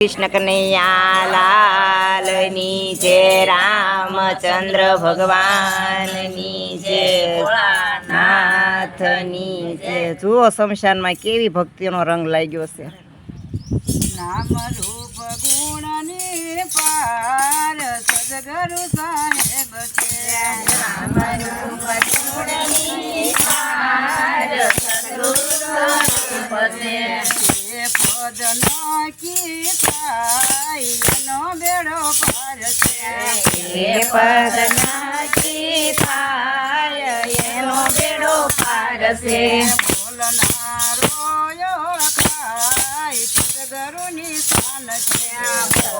કૃષ્ણ કનૈયા લાલની જય રામચંદ્ર ભગવાનની જય નાથની જય જુઓ શમશાનમાં કેવી ભક્તિનો રંગ લાગ્યો છે. નામ રૂપ ગુણ ને પાર સદગુરુ સાહેબ છે. નામ રૂપ ગુણ એ પદ નાખી થાય એનો બેડો પાર છે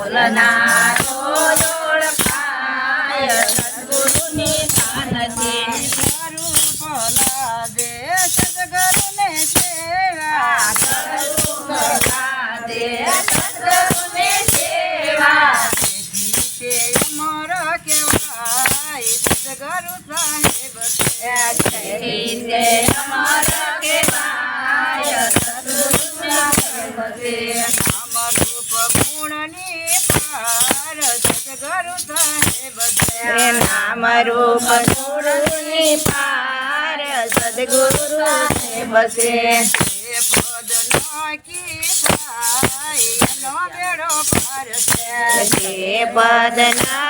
બોલનારો ઓળખાય નામ રૂપ બસે ગુરુની પાર સદ્ગુરુ એ પદ નાખી થાય એનો બેડો પાર છે. પદ નાખી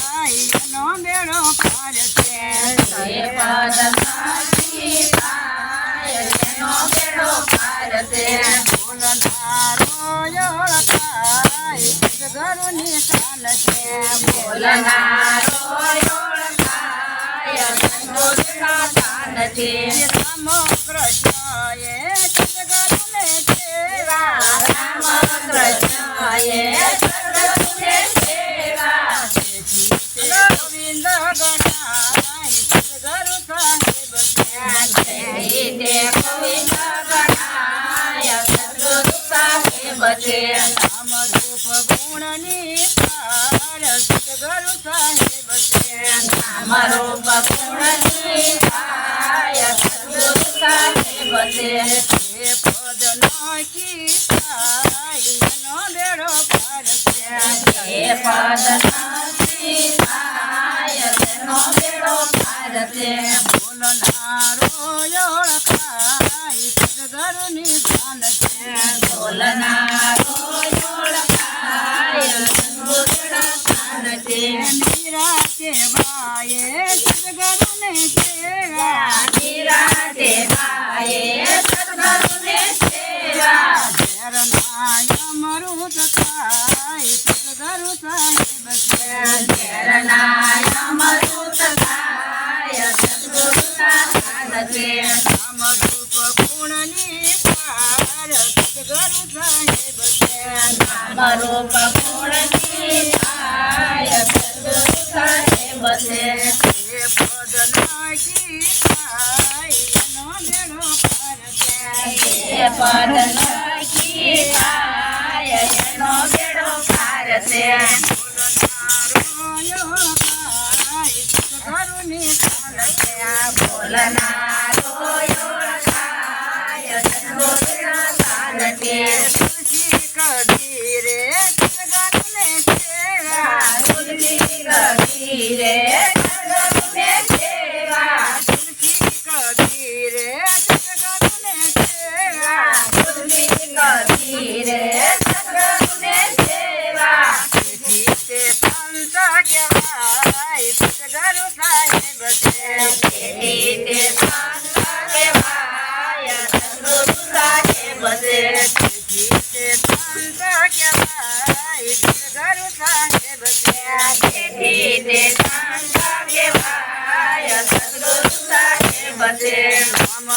બેડો પાર છે બોલનારો ઓળખાય સદગુરુની શાન નામ રૂપ ગુણની પાર સદગુરુ સાહેબ છે અમારો બકુણની થાય સદગુરુ સાહેબ છે એ પદ નાખી થાય નો બેડો પાર છે એ પદ નાખી પાર છે. બોલનારો ઓળખાય સદગુરુની શાન છે. બોલનારો ઓળખાય સદગુરુનો સ્થાન છે. મીરા કહેવાય સદગુરુને સેવા. નિરાતે ગાયે સદગુરુને સેવા. શરણાય અમૃત થાય સદગુરુ સાહેબ છે. શરણાય સદગુરુ સાહેબ છે અમારો બકુણની થાય સદગુરુ સાહેબ છે એ પદ નાખી થાય એનો બેડો પાર છે એ પદ નાખી થાય એનો બેડો પાર છે બોલનારો ઓળખાય સદગુરુની શાન છે બોલનારો રાખી રે સદગુરુને સેવા જીતે સંત કહેવાય સદગુરુ સાહેબ છે. જીતે સંત કહેવાય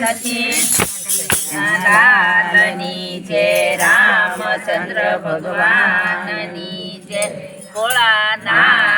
ખાનથી લાલની જય રામચંદ્ર ભગવાનની જય. ભોળાનાથ